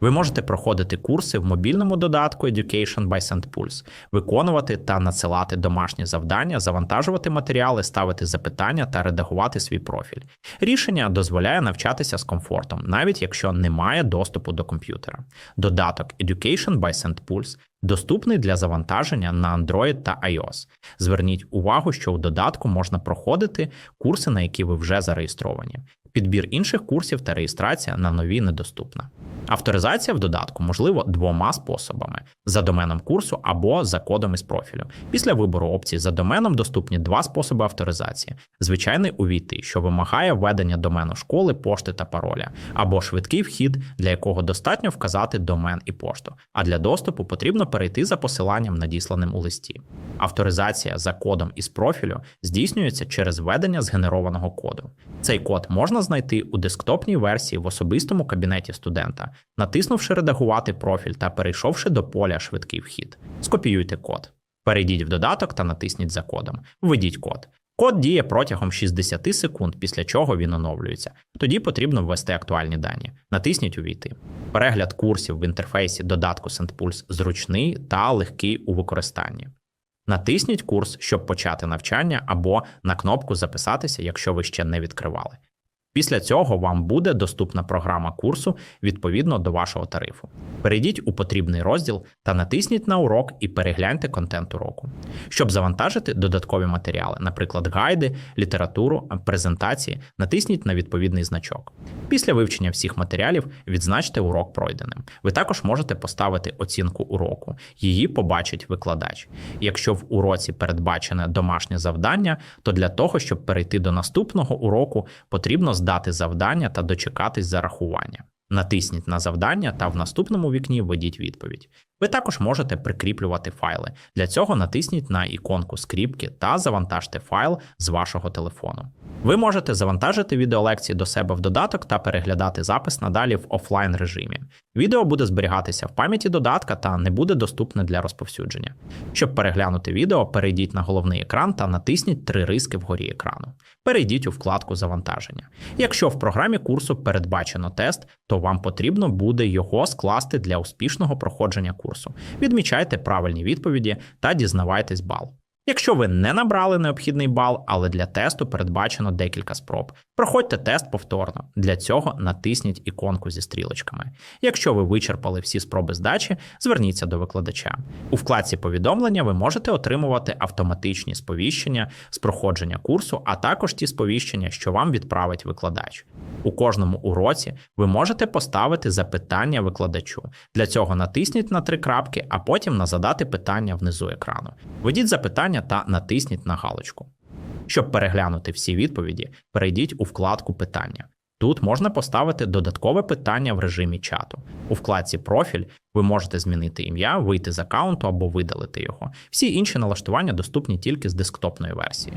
Ви можете проходити курси в мобільному додатку Education by SendPulse, виконувати та надсилати домашні завдання, завантажувати матеріали, ставити запитання та редагувати свій профіль. Рішення дозволяє навчатися з комфортом, навіть якщо немає доступу до комп'ютера. Додаток Education by SendPulse доступний для завантаження на Android та iOS. Зверніть увагу, що у додатку можна проходити курси, на які ви вже зареєстровані. Підбір інших курсів та реєстрація на нові недоступна. Авторизація в додатку можливо двома способами: за доменом курсу або за кодом із профілю. Після вибору опції за доменом доступні два способи авторизації: звичайний увійти, що вимагає введення домену школи, пошти та пароля, або швидкий вхід, для якого достатньо вказати домен і пошту. А для доступу потрібно перейти за посиланням, надісланим у листі. Авторизація за кодом із профілю здійснюється через введення згенерованого коду. Цей код можна знайти у десктопній версії в особистому кабінеті студента, натиснувши редагувати профіль та перейшовши до поля швидкий вхід. Скопіюйте код. Перейдіть в додаток та натисніть за кодом. Введіть код. Код діє протягом 60 секунд, після чого він оновлюється. Тоді потрібно ввести актуальні дані. Натисніть Увійти. Перегляд курсів в інтерфейсі додатку SendPulse зручний та легкий у використанні. Натисніть курс, щоб почати навчання, або на кнопку Записатися, якщо ви ще не відкривали. Після цього вам буде доступна програма курсу відповідно до вашого тарифу. Перейдіть у потрібний розділ та натисніть на урок і перегляньте контент уроку. Щоб завантажити додаткові матеріали, наприклад, гайди, літературу, презентації, натисніть на відповідний значок. Після вивчення всіх матеріалів відзначте урок пройденим. Ви також можете поставити оцінку уроку. Її побачить викладач. Якщо в уроці передбачене домашнє завдання, то для того, щоб перейти до наступного уроку, потрібно здати завдання та дочекатись зарахування. Натисніть на завдання та в наступному вікні введіть відповідь. Ви також можете прикріплювати файли. Для цього натисніть на іконку скріпки та завантажте файл з вашого телефону. Ви можете завантажити відеолекції до себе в додаток та переглядати запис надалі в офлайн режимі. Відео буде зберігатися в пам'яті додатка та не буде доступне для розповсюдження. Щоб переглянути відео, перейдіть на головний екран та натисніть три риски вгорі екрану. Перейдіть у вкладку завантаження. Якщо в програмі курсу передбачено тест, то вам потрібно буде його скласти для успішного проходження курсу. Відмічайте правильні відповіді та дізнавайтесь бал. Якщо ви не набрали необхідний бал, але для тесту передбачено декілька спроб, проходьте тест повторно. Для цього натисніть іконку зі стрілочками. Якщо ви вичерпали всі спроби здачі, зверніться до викладача. У вкладці повідомлення ви можете отримувати автоматичні сповіщення з проходження курсу, а також ті сповіщення, що вам відправить викладач. У кожному уроці ви можете поставити запитання викладачу. Для цього натисніть на три крапки, а потім на задати питання внизу екрану. Введіть запитання та натисніть на галочку. Щоб переглянути всі відповіді, перейдіть у вкладку Питання. Тут можна поставити додаткове питання в режимі чату. У вкладці Профіль ви можете змінити ім'я, вийти з аккаунту або видалити його. Всі інші налаштування доступні тільки з десктопної версії.